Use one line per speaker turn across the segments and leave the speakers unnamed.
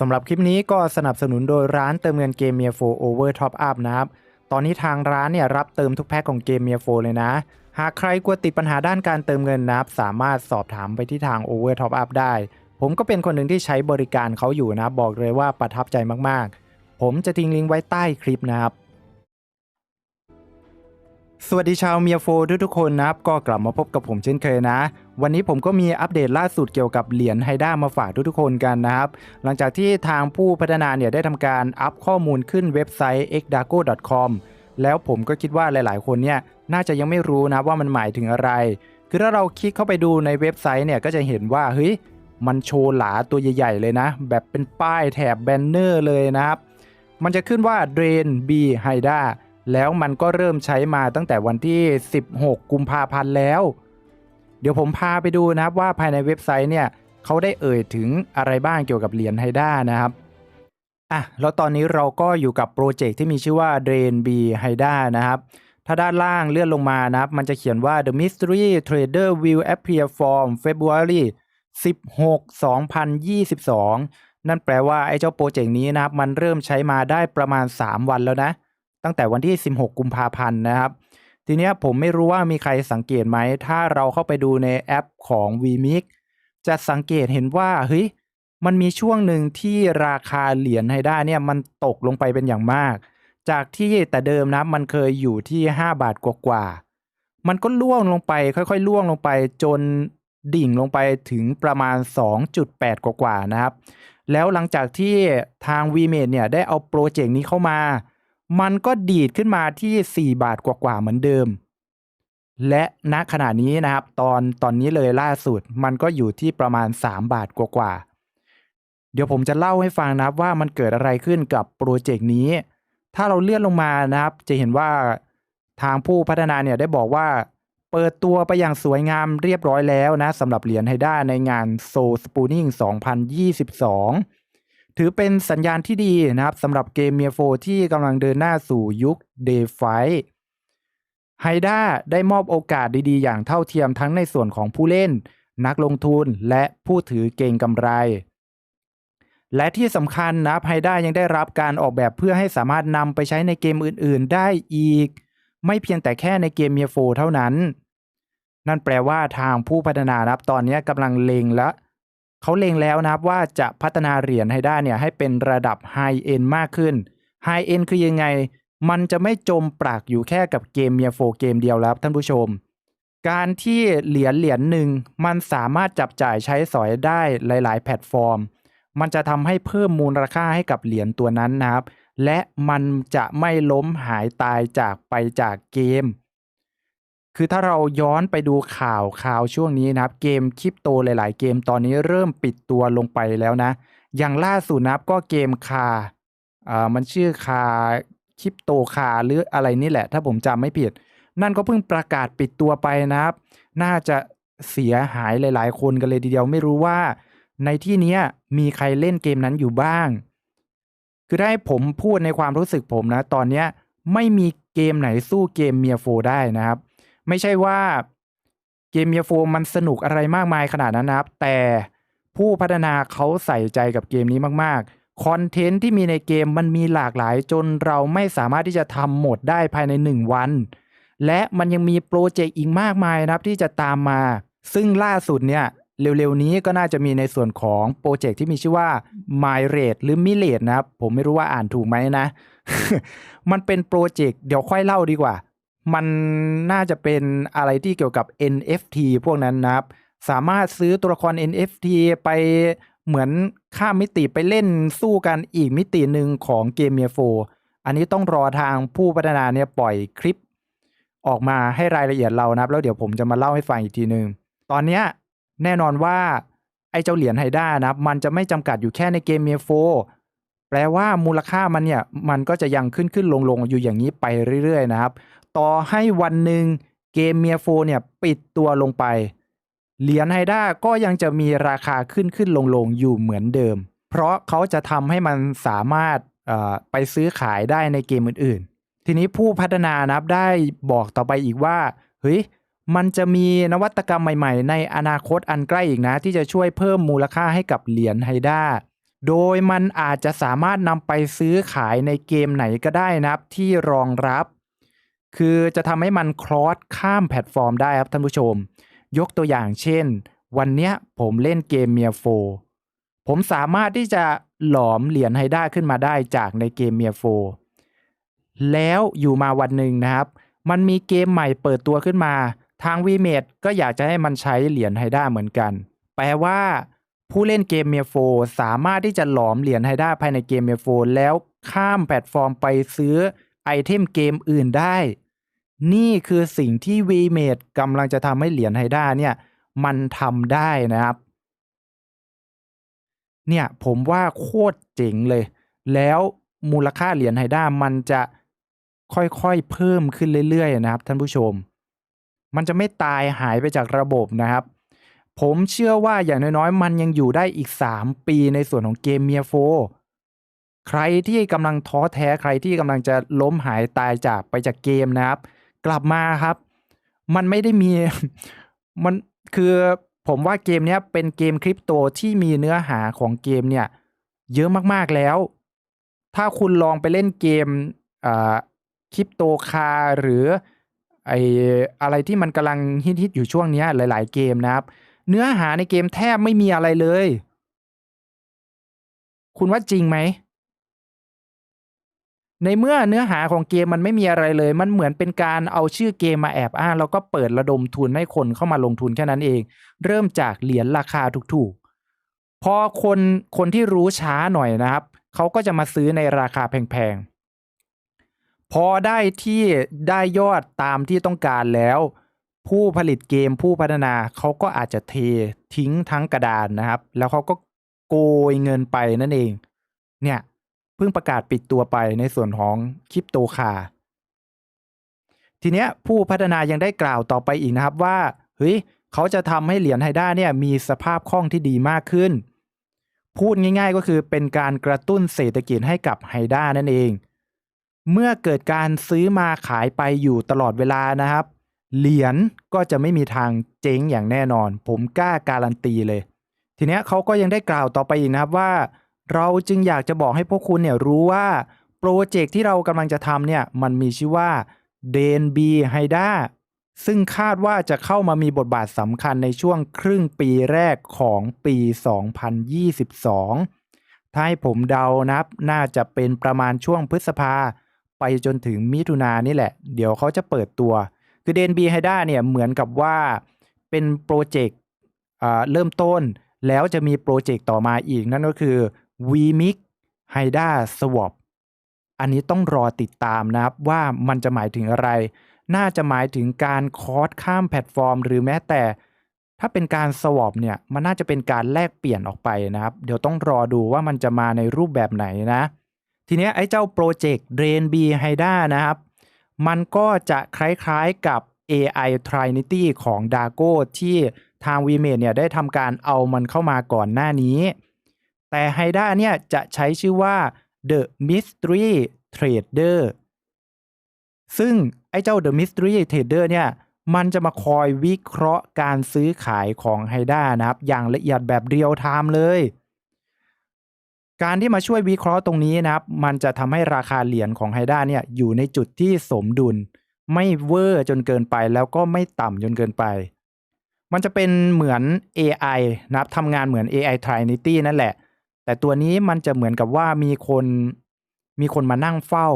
สำหรับคลิปนี้ก็สนับสนุนโดยร้านเติมเงินเกมเมียโฟโอเวอร์ท็อปอัพนะครับ ตอนนี้ทางร้านเนี่ยรับเติมทุกแพ็คของเกมเมียโฟเลยนะ หากใครกลัวติดปัญหาด้านการเติมเงินนะครับ สามารถสอบถามไปที่ทาง Over Top Up ได้ ผมก็เป็นคนหนึ่งที่ใช้บริการเขาอยู่นะ บอกเลยว่าประทับใจมากๆ ผมจะทิ้งลิงก์ไว้ใต้คลิปนะครับ สวัสดีชาวเมียโฟทุกๆคนนะครับ ก็กลับมาพบกับผมเช่นเคยนะ วันนี้ผมก็มีอัปเดตล่าสุดเกี่ยวกับเหรียญไฮด้ามาฝากทุกๆคนกันนะครับ หลังจากที่ทางผู้พัฒนาเนี่ยได้ทำการอัพข้อมูลขึ้นเว็บไซต์ xdago.com แล้วผมก็คิดว่าหลาย ๆ คนเนี่ยน่าจะยังไม่รู้นะว่ามันหมายถึงอะไร คือถ้าเราคลิกเข้าไปดูในเว็บไซต์เนี่ยก็จะเห็นว่าเฮ้ยมันโชว์หลาตัวใหญ่ ๆ เลยนะ แบบเป็นป้ายแถบแบนเนอร์เลยนะครับ มันจะขึ้นว่า Drain B Haida แล้วมันก็เริ่มใช้มาตั้งแต่วันที่ 16 กุมภาพันธ์แล้ว เดี๋ยวผมพาไปดูนะครับว่าภายในเว็บไซต์เนี่ยเขาได้เอ่ยถึงอะไรบ้างเกี่ยวกับเหรียญไฮด้านะครับอะแล้วตอนนี้เราก็อยู่กับโปรเจกต์ที่มีชื่อว่า Drain B Haida นะครับ ถ้าด้านล่างเลื่อนลงมานะครับ มันจะเขียนว่า The Mystery Trader will appear from February 16 2022 นั่นแปลว่าไอ้เจ้าโปรเจกต์นี้นะครับ มันเริ่มใช้มาได้ประมาณ 3 วันแล้วนะ ตั้งแต่วันที่ 16 กุมภาพันธ์นะครับ ทีนี้ผมไม่รู้ว่ามีใครสังเกตไหม ถ้าเราเข้าไปดูในแอปของ vMix จะสังเกตเห็นว่าเฮ้ยมันมีช่วงหนึ่งที่ราคาเหรียญไฮด้าเนี่ยมันตกลงไปเป็นอย่างมาก จากที่แต่เดิมนะมันเคยอยู่ที่ 5 บาทกว่าๆมันก็ล่วงลงไปค่อยๆล่วงลงไปจนดิ่งลงไปถึงประมาณ 2.8 กว่าๆนะครับ แล้วหลังจากที่ทาง v m a d e เนี่ยได้เอาโปรเจกต์นี้เข้ามา มันก็ดีดขึ้นมาที่ 4 บาทกว่าๆเหมือนเดิม และณขณะนี้นะครับ ตอนตอนนี้เลยล่าสุด มันก็อยู่ที่ประมาณ 3 บาทกว่าๆเดี๋ยวผมจะเล่าให้ฟังนะครับว่ามันเกิดอะไรขึ้นกับโปรเจกต์นี้ ถ้าเราเลื่อนลงมานะครับ จะเห็นว่าทางผู้พัฒนาเนี่ยได้บอกว่า เปิดตัวไปอย่างสวยงามเรียบร้อยแล้วนะสำหรับเหรียญไฮด้าในงาน Soul Spooning 2022 ถือเป็นสัญญาณที่ดีนะครับสำหรับเกมเมียโฟที่กำลังเดินหน้าสู่ยุค d e f i ไฮด้าได้มอบโอกาสดีๆ อย่างเท่าเทียมทั้งในส่วนของผู้เล่น นักลงทุนและผู้ถือเก่งกำไร และที่สำคัญนะไฮด้ายังได้รับการออกแบบเพื่อให้สามารถนำไปใช้ในเกมอื่นๆ ได้อีก ไม่เพียงแต่แค่ในเกมเมียโฟเท่านั้น นั่นแปลว่าทางผู้พัฒนานะครับตอนนี้กำลังเลงและ เขาเลงแล้วนะครับว่าจะพัฒนาเหรียญไฮด้าเนี่ยให้เป็นระดับไฮเอ็นมากขึ้นไฮเอ็นคือยังไง มันจะไม่จมปลักอยู่แค่กับเกมเมียโฟเกมเดียวแล้วท่านผู้ชม การที่เหรียญเหรียญหนึ่งมันสามารถจับจ่ายใช้สอยได้หลาย ๆ แพลตฟอร์ม มันจะทำให้เพิ่มมูลค่าให้กับเหรียญตัวนั้นนะครับ และมันจะไม่ล้มหายตายจากไปจากเกม คือถ้าเราย้อนไปดูข่าวข่าวช่วงนี้นะครับ เกมคริปโตหลาย ๆ เกมตอนนี้เริ่มปิดตัวลงไปแล้วนะ อย่างล่าสุดนะครับก็เกมคาอ่ามันชื่อคาคริปโตคาหรืออะไรนี่แหละ ถ้าผมจำไม่ผิด นั่นก็เพิ่งประกาศปิดตัวไปนะครับ น่าจะเสียหายหลาย ๆ คนกันเลยทีเดียวไม่รู้ว่า ในที่นี้มีใครเล่นเกมนั้นอยู่บ้าง คือถ้าให้ผมพูดในความรู้สึกผมนะ ตอนนี้ไม่มีเกมไหนสู้เกมเมียโฟได้นะครับ ไม่ใช่ว่าเกมเมียโฟมันสนุกอะไรมากมายขนาดนั้นนะครับ แต่ผู้พัฒนาเขาใส่ใจกับเกมนี้มากๆคอนเทนต์ที่มีในเกมมันมีหลากหลายจนเราไม่สามารถที่จะทำหมดได้ภายใน 1 วัน และมันยังมีโปรเจกต์อีกมากมายนะครับที่จะตามมา ซึ่งล่าสุดเนี่ยเร็วๆนี้ก็น่าจะมีในส่วนของโปรเจกต์ที่มีชื่อว่า My Rate หรือ m i l a t e นะครับ ผมไม่รู้ว่าอ่านถูกไหมนะ มันเป็นโปรเจกต์เดี๋ยวค่อยเล่าดีกว่า มันน่าจะเป็นอะไรที่เกี่ยวกับ NFT พวกนั้นนะครับ สามารถซื้อตัวละคร NFT ไปเหมือนข้ามมิติไปเล่นสู้กันอีกมิติหนึ่งของเกมเมียโฟอันนี้ต้องรอทางผู้พัฒนาเนี่ยปล่อยคลิป ออกมาให้รายละเอียดเรานะครับ แล้วเดี๋ยวผมจะมาเล่าให้ฟังอีกทีหนึ่งตอนเนี้ยแน่นอนว่าไอ้เจ้าเหรียญไฮด้านะครับ มันจะไม่จำกัดอยู่แค่ในเกมเมียโฟแปลว่ามูลค่ามันเนี่ยมันก็จะยังขึ้นขึ้นลงลงอยู่อย่างนี้ไปเรื่อยๆนะครับ ต่อให้วันหนึ่งเกมเมียโฟเนี่ยปิดตัวลงไป เหรียญไฮด้าก็ยังจะมีราคาขึ้นขึ้นลงลงอยู่เหมือนเดิม เพราะเขาจะทำให้มันสามารถไปซื้อขายได้ในเกมอื่นๆ ทีนี้ผู้พัฒนานับได้บอกต่อไปอีกว่าเฮ้ยมันจะมีนวัตกรรมใหม่ๆ ในอนาคตอันใกล้อีกนะ ที่จะช่วยเพิ่มมูลค่าให้กับเหรียญไฮด้าโดยมันอาจจะสามารถนำไปซื้อขายในเกมไหนก็ได้นะครับ ที่รองรับ คือจะทำให้มันคลอสข้ามแพลตฟอร์มได้ครับท่านผู้ชม ยกตัวอย่างเช่น วันเนี้ยผมเล่นเกมเมียโฟผมสามารถที่จะหลอมเหรียญไฮด้าขึ้นมาได้จากในเกมเมียโฟแล้วอยู่มาวันหนึ่งนะครับ มันมีเกมใหม่เปิดตัวขึ้นมา ทางวีเมดก็อยากจะให้มันใช้เหรียญไฮด้าเหมือนกัน แปลว่า ผู้เล่นเกมเมียโฟสามารถที่จะหลอมเหรียญไฮด้าภายในเกมเมียโฟแล้วข้ามแพลตฟอร์มไปซื้อไอเทมเกมอื่นได้ นี่คือสิ่งที่ v m a d e กำลังจะทำให้เหรียญไฮด้าเนี่ย มันทำได้นะครับ เนี่ยผมว่าโคตรเจ๋งเลย แล้วมูลค่าเหรียญไฮด้ามันจะค่อยๆเพิ่มขึ้นเรื่อยๆนะครับ ท่านผู้ชม มันจะไม่ตายหายไปจากระบบนะครับ ผมเชื่อว่าอย่างน้อยๆ มันยังอยู่ได้อีก 3 ปีในส่วนของเกมเมียโฟใครที่กำลังท้อแท้ใครที่กำลังจะล้มหายตายจากไปจากเกมนะครับ กลับมาครับ มันไม่ได้มีมันคือผมว่าเกมเนี้ยเป็นเกมคริปโตที่มีเนื้อหาของเกมเนี่ย เยอะมากๆแล้ว ถ้าคุณลองไปเล่นเกมคริปโตคาหรือไออะไรที่มันกำลังฮิตๆอยู่ช่วงนี้หลาย ๆ เกมนะครับ เนื้อหาในเกมแทบไม่มีอะไรเลย คุณว่าจริงไหม ในเมื่อเนื้อหาของเกมมันไม่มีอะไรเลย มันเหมือนเป็นการเอาชื่อเกมมาแอบอ้างแล้วก็เปิดระดมทุนให้คนเข้ามาลงทุนแค่นั้นเอง เริ่มจากเหรียญราคาถูกๆ พอคนคนที่รู้ช้าหน่อยนะครับเขาก็จะมาซื้อในราคาแพงๆ พอได้ที่ได้ยอดตามที่ต้องการแล้ว ผู้ผลิตเกมผู้พัฒนาเขาก็อาจจะเททิ้งทั้งกระดานนะครับ แล้วเขาก็โกยเงินไปนั่นเอง เนี่ย เพิ่งประกาศปิดตัวไปในส่วนของคริปโตคาทีเนี้ยผู้พัฒนายังได้กล่าวต่อไปอีกนะครับว่าเฮ้ยเขาจะทำให้เหรียญไฮด้าเนี่ยมีสภาพคล่องที่ดีมากขึ้น พูดง่ายๆก็คือเป็นการกระตุ้นเศรษฐกิจให้กับไฮด้านั่นเอง เมื่อเกิดการซื้อมาขายไปอยู่ตลอดเวลานะครับ เหรียญก็จะไม่มีทางเจ๊งอย่างแน่นอน ผมกล้าการันตีเลย ทีเนี้ยเขาก็ยังได้กล่าวต่อไปอีกนะครับว่า เราจึงอยากจะบอกให้พวกคุณเนี่ยรู้ว่าโปรเจกต์ที่เรากำลังจะทำเนี่ยมันมีชื่อว่า d n b h y d a ซึ่งคาดว่าจะเข้ามามีบทบาทสำคัญในช่วงครึ่งปีแรกของปี 2022 ถ้าให้ผมเดานับน่าจะเป็นประมาณช่วงพฤษภา ไปจนถึงมิถุนายนนี่แหละ เดี๋ยวเขาจะเปิดตัว คือ d n b h y d a เนี่ยเหมือนกับว่าเป็นโปรเจกต์อ่าเริ่มต้นแล้วจะมีโปรเจกต์ต่อมาอีกนั่นก็คือ vmix hida swap อันนี้ต้องรอติดตามนะครับว่ามันจะหมายถึงอะไร น่าจะหมายถึงการคอร์สข้ามแพลตฟอร์ม หรือแม้แต่ ถ้าเป็นการสวอปเนี่ยมันน่าจะเป็นการแลกเปลี่ยนออกไปนะครับ เดี๋ยวต้องรอดูว่ามันจะมาในรูปแบบไหนนะ ทีนี้ไอ้เจ้าโปรเจกต์ Drain B Hida นะครับ มันก็จะคล้ายๆกับ AI Trinity ของ Dago ที่ทาง v m a d e เนี่ยได้ทำการเอามันเข้ามาก่อนหน้านี้ แต่ Hida เนี่ยจะใช้ชื่อว่า The Mystery Trader ซึ่งไอ้เจ้า The Mystery Trader เนี่ยมันจะมาคอยวิเคราะห์การซื้อขายของ Hida นะครับ อย่างละเอียดแบบเรียลไทม์เลย การที่มาช่วยวิเคราะห์ตรงนี้นะครับ มันจะทำให้ราคาเหรียญของ Hida เนี่ยอยู่ในจุดที่สมดุล ไม่เวอร์จนเกินไปแล้วก็ไม่ต่ำจนเกินไป มันจะเป็นเหมือน AI นะครับทำงานเหมือน AI Trinity นั่นแหละ แต่ตัวนี้มันจะเหมือนกับว่ามีคนมีคนมานั่งเฝ้า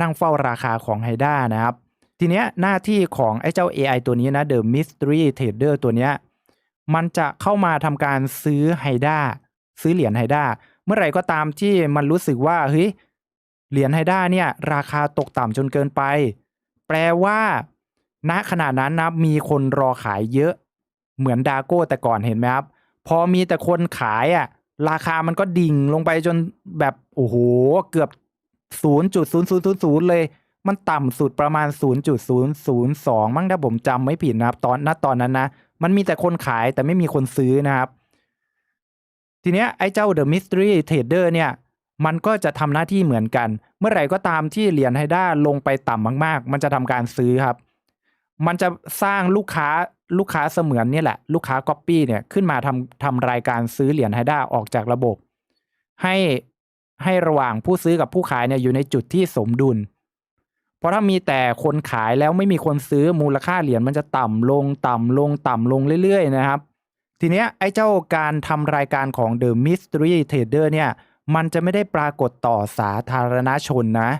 นั่งเฝ้าราคาของ Hida นะครับ ทีเนี้ยหน้าที่ของไอ้เจ้า AI ตัวนี้นะ The Mystery Trader ตัวเนี้ยมันจะเข้ามาทำการซื้อ Hida ซื้อเหรียญ Hida เมื่อไหร่ก็ตามที่มันรู้สึกว่าเฮ้ยเหรียญ Hida เนี่ย ราคาตกต่ำจนเกินไป แปลว่า ณขณะนั้นนะมีคนรอขายเยอะ เหมือนดาโก้แต่ก่อนเห็นไหมครับ พอมีแต่คนขายอะ ราคามันก็ดิ่งลงไปจนแบบโอ้โหเกือบ 0.0000 เลย มันต่ำสุดประมาณ 0.002 มั้งถ้าผมจำไม่ผิดนะครับ ตอนณตอนนั้นนะ มันมีแต่คนขายแต่ไม่มีคนซื้อนะครับ ทีเนี้ยไอ้เจ้า The Mystery Trader เนี่ย มันก็จะทำหน้าที่เหมือนกัน เมื่อไหร่ก็ตามที่เหรียญไฮด้าลงไปต่ำมาก ๆ มันจะทำการซื้อครับ มันจะสร้างลูกค้า ลูกค้าเสมือนเนี่ยแหละ ลูกค้าก๊อปปี้เนี่ยขึ้นมาทำทำรายการซื้อเหรียญไฮด้าออกจากระบบ ให้ให้ระหว่างผู้ซื้อกับผู้ขายเนี่ยอยู่ในจุดที่สมดุล เพราะถ้ามีแต่คนขายแล้วไม่มีคนซื้อมูลค่าเหรียญมันจะต่ำลงต่ำลงต่ำลงเรื่อยๆนะครับ ทีเนี้ยไอ้เจ้าการทำรายการของ The Mystery Trader เนี่ยมันจะไม่ได้ปรากฏต่อสาธารณชนนะ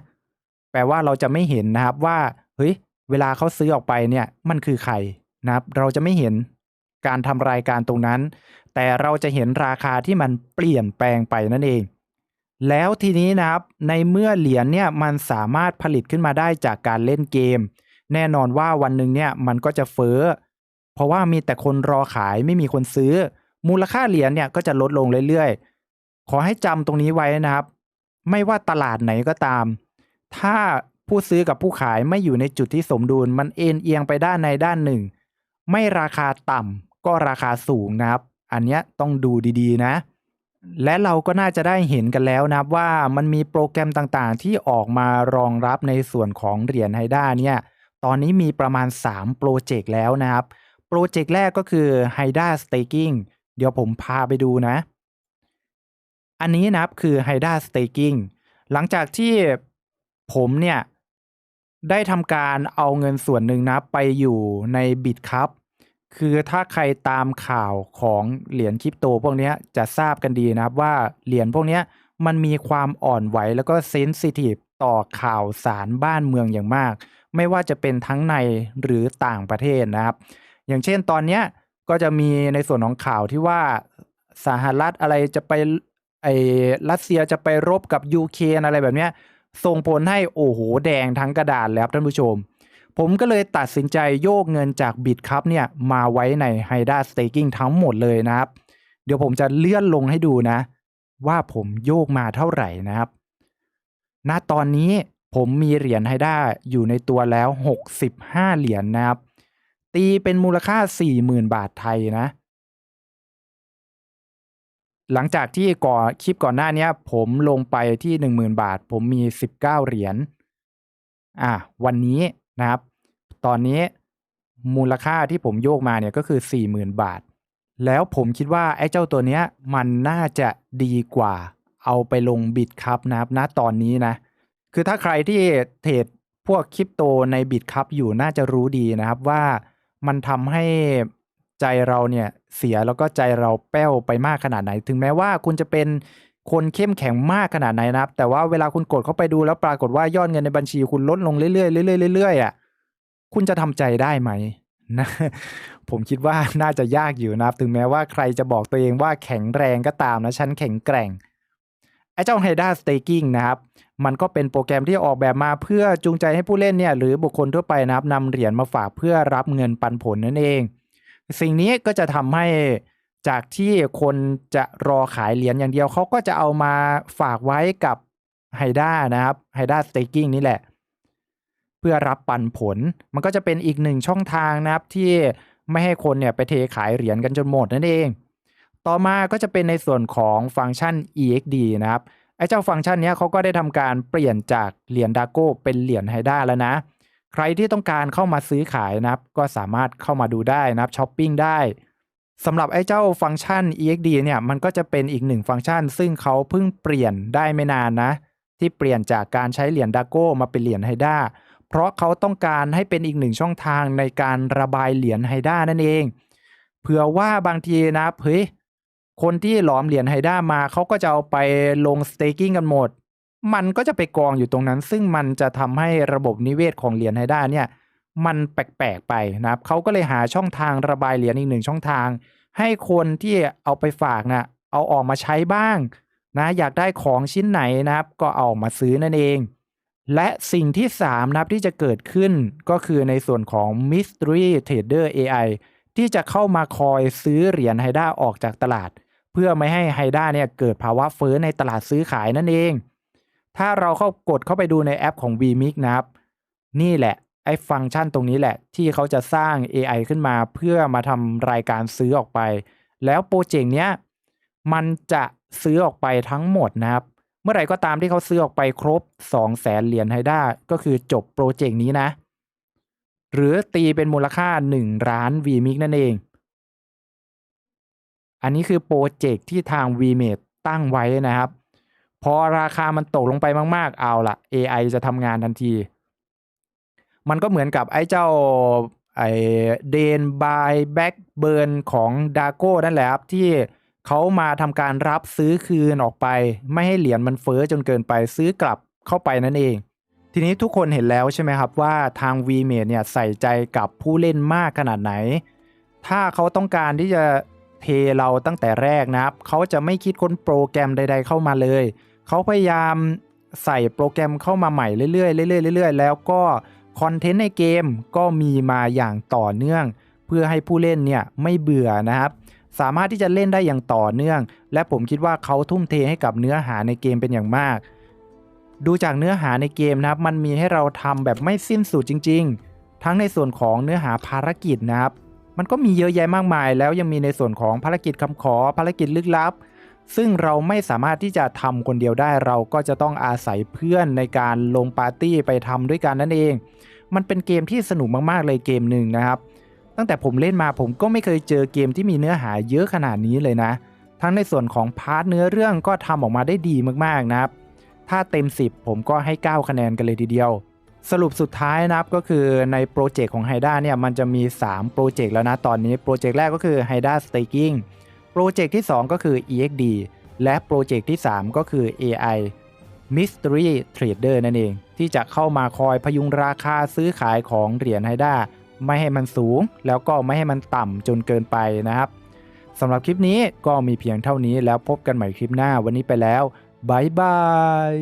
แปลว่าเราจะไม่เห็นนะครับว่าเฮ้ยเวลาเขาซื้อออกไปเนี่ยมันคือใคร นะครับเราจะไม่เห็นการทำรายการตรงนั้น แต่เราจะเห็นราคาที่มันเปลี่ยนแปลงไปนั่นเอง แล้วทีนี้นะครับในเมื่อเหรียญเนี่ยมันสามารถผลิตขึ้นมาได้จากการเล่นเกม แน่นอนว่าวันหนึ่งเนี่ยมันก็จะเฟ้อ เพราะว่ามีแต่คนรอขายไม่มีคนซื้อ มูลค่าเหรียญเนี่ยก็จะลดลงเรื่อยๆ ขอให้จำตรงนี้ไว้นะครับ ไม่ว่าตลาดไหนก็ตาม ถ้าผู้ซื้อกับผู้ขายไม่อยู่ในจุดที่สมดุล มันเอ็นเอียงไปด้านในด้านหนึ่ง ไม่ราคาต่ำก็ราคาสูงนะครับ อันเนี้ยต้องดูดีๆนะ และเราก็น่าจะได้เห็นกันแล้วนะครับว่ามันมีโปรแกรมต่างๆ ที่ออกมารองรับในส่วนของเหรียญไฮด้าเนี่ยตอนนี้มีประมาณ 3 โปรเจกต์แล้วนะครับ โปรเจกต์แรกก็คือ HIDA Staking เดี๋ยวผมพาไปดูนะ อันนี้นะครับคือ HIDA Staking หลังจากที่ผมเนี่ยได้ทำการเอาเงินส่วนหนึ่งนะไปอยู่ในบิตครับ คือถ้าใครตามข่าวของเหรียญคริปโตพวกนี้จะทราบกันดีนะครับว่าเหรียญพวกนี้มันมีความอ่อนไหวแล้วก็เซนซิทีฟต่อข่าวสารบ้านเมืองอย่างมาก ไม่ว่าจะเป็นทั้งในหรือต่างประเทศนะครับ อย่างเช่นตอนนี้ก็จะมีในส่วนของข่าวที่ว่าสหรัฐอะไรจะไปไอ้รัสเซียจะไปรบกับยูเครนอะไรแบบเนี้ยส่งผลให้โอ้โหแดงทั้งกระดาษแล้วท่านผู้ชม ผมก็เลยตัดสินใจโยกเงินจากบิตครับเนี่ยมาไว้ใน HIDA Staking ทั้งหมดเลยนะครับ เดี๋ยวผมจะเลื่อนลงให้ดูนะ ว่าผมโยกมาเท่าไหร่นะครับ ณตอนนี้ผมมีเหรียญ HIDA อยู่ในตัวแล้ว 65 เหรียญนะครับ ตีเป็นมูลค่า 40,000 บาทไทยนะ หลังจากที่ก่อคลิปก่อนหน้านี้ผมลงไปที่ 10,000 บาท ผมมี 19 เหรียญอะวันนี้ นะครับ ตอนนี้มูลค่าที่ผมโยกมาเนี่ยก็คือ 40,000 บาท แล้วผมคิดว่าไอ้เจ้าตัวเนี้ยมันน่าจะดีกว่าเอาไปลงบิตครับนะครับณตอนนี้นะ คือถ้าใครที่เทรดพวกคริปโตในบิตครับอยู่น่าจะรู้ดีนะครับว่ามันทำให้ใจเราเนี่ยเสียแล้วก็ใจเราแป้วไปมากขนาดไหน ถึงแม้ว่าคุณจะเป็น คนเข้มแข็งมากขนาดไหนนะครับ แต่ว่าเวลาคุณกดเข้าไปดูแล้วปรากฏว่ายอดเงินในบัญชีคุณลดลงเรื่อยๆเรื่อยๆเรื่อยๆอะคุณจะทำใจได้ไหมนะผมคิดว่าน่าจะยากอยู่นะครับ ถึงแม้ว่าใครจะบอกตัวเองว่าแข็งแรงก็ตามนะฉันแข็งแกร่งไอ้เจ้า HIDA Staking นะครับ มันก็เป็นโปรแกรมที่ออกแบบมาเพื่อจูงใจให้ผู้เล่นเนี่ยหรือบุคคลทั่วไปนะครับนำเหรียญมาฝากเพื่อรับเงินปันผลนั่นเอง สิ่งนี้ก็จะทำให้ จากที่คนจะรอขายเหรียญอย่างเดียวเขาก็จะเอามาฝากไว้กับ HIDA นะครับ HIDA Staking นี่แหละ เพื่อรับปันผล มันก็จะเป็นอีกหนึ่งช่องทางนะครับที่ไม่ให้คนเนี่ยไปเทขายเหรียญกันจนหมดนั่นเอง ต่อมาก็จะเป็นในส่วนของฟังก์ชัน EXD นะครับไอ้เจ้าฟังก์ชันนี้เขาก็ได้ทำการเปลี่ยนจากเหรียญดาโก้เป็นเหรียญไฮด้าแล้วนะ ใครที่ต้องการเข้ามาซื้อขายนะครับ ก็สามารถเข้ามาดูได้นะครับช้อปปิ้งได้ สำหรับไอ้เจ้าฟังก์ชัน EXD เนี่ยมันก็จะเป็นอีกหนึ่งฟังก์ชัน ซึ่งเขาเพิ่งเปลี่ยนได้ไม่นานนะ ที่เปลี่ยนจากการใช้เหรียญดาโก้มาเป็นเหรียญไฮด้าเพราะเขาต้องการให้เป็นอีกหนึ่งช่องทางในการระบายเหรียญไฮด้านั่นเองเผื่อว่าบางทีนะเฮ้ยคนที่หลอมเหรียญไฮด้ามาเขาก็จะเอาไปลงสเต k กิ้งกันหมด มันก็จะไปกองอยู่ตรงนั้น ซึ่งมันจะทำให้ระบบนิเวศของเหรียญไฮด้าเนี่ย มันแปลกๆไปนะครับเขาก็เลยหาช่องทางระบายเหรียญอีกหนึ่งช่องทาง ให้คนที่เอาไปฝากนะเอาออกมาใช้บ้างนะอยากได้ของชิ้นไหนนะครับ ก็เอามาซื้อนั่นเอง และสิ่งที่3นะครับที่จะเกิดขึ้นก็คือในส่วนของ Mystery Trader AI ที่จะเข้ามาคอยซื้อเหรียญไฮด้าออกจากตลาด เพื่อไม่ให้ไฮด้าเนี่ยเกิดภาวะเฟ้อในตลาดซื้อขายนั่นเอง ถ้าเราเข้ากดเข้าไปดูในแอปของ vMix นะครับ นี่แหละ อ้ฟังก์ชันตรงนี้แหละ ที่เขาจะสร้าง AI ขึ้นมาเพื่อมาทำรายการซื้อออกไป แล้วโปรเจกต์เนี้ยมันจะซื้อออกไปทั้งหมดนะครับ เมื่อไหร่ก็ตามที่เขาซื้อออกไปครบ 2 0 0แสนเหรียญไฮด้าก็คือจบโปรเจกต์นี้นะ หรือตีเป็นมูลค่า 1 ล้าน vMix นั่นเอง อันนี้คือโปรเจกต์ที่ทาง vMate ตั้งไว้นะครับ พอราคามันตกลงไปมาก ๆ เอาละ AI จะทำงานทันที มันก็เหมือนกับไอ้เจ้าไอเดนบายแบ็กเบิร์นของดาโก้นั่นแหละครับที่เขามาทำการรับซื้อคืนออกไป ไม่ให้เหรียญมันเฟ้อจนเกินไปซื้อกลับเข้าไปนั่นเอง ทีนี้ทุกคนเห็นแล้วใช่ไหมครับว่าทาง v m a d e เนี่ยใส่ใจกับผู้เล่นมากขนาดไหน ถ้าเขาต้องการที่จะเทเราตั้งแต่แรกนะครับ เขาจะไม่คิดค้นโปรแกรมใด ๆ เข้ามาเลย เขาพยายามใส่โปรแกรมเข้ามาใหม่เรื่อยๆเรื่อยๆเรื่อยๆแล้วก็ คอนเทนต์ในเกมก็มีมาอย่างต่อเนื่อง เพื่อให้ผู้เล่นเนี่ยไม่เบื่อนะครับสามารถที่จะเล่นได้อย่างต่อเนื่อง และผมคิดว่าเขาทุ่มเทให้กับเนื้อหาในเกมเป็นอย่างมาก ดูจากเนื้อหาในเกมนะครับ มันมีให้เราทำแบบไม่สิ้นสุดจริง ๆ ทั้งในส่วนของเนื้อหาภารกิจนะครับ มันก็มีเยอะแยะมากมาย แล้วยังมีในส่วนของภารกิจคำขอภารกิจลึกลับ ซึ่งเราไม่สามารถที่จะทำคนเดียวได้เราก็จะต้องอาศัยเพื่อนในการลงปาร์ตี้ไปทำด้วยกันนั่นเอง มันเป็นเกมที่สนุกมากๆเลยเกมหนึ่งนะครับ ตั้งแต่ผมเล่นมาผมก็ไม่เคยเจอเกมที่มีเนื้อหาเยอะขนาดนี้เลยนะ ทั้งในส่วนของพาร์ทเนื้อเรื่องก็ทำออกมาได้ดีมากๆนะครับ ถ้าเต็ม 10 ผมก็ให้ 9 คะแนนกันเลยทีเดียว สรุปสุดท้ายนะครับก็คือในโปรเจกต์ของ Haida เนี่ยมันจะมี 3 โปรเจกต์แล้วนะตอนนี้โปรเจกต์แรกก็คือ Haida Staking โปรเจกต์ที่ 2 ก็คือ EXD และโปรเจกต์ที่ 3 ก็คือ AI Mystery Trader นั่นเอง ที่จะเข้ามาคอยพยุงราคาซื้อขายของเหรียญ Haida ไม่ให้มันสูง แล้วก็ไม่ให้มันต่ำจนเกินไปนะครับสำหรับคลิปนี้ก็มีเพียงเท่านี้แล้วพบกันใหม่คลิปหน้าวันนี้ไปแล้วบายบาย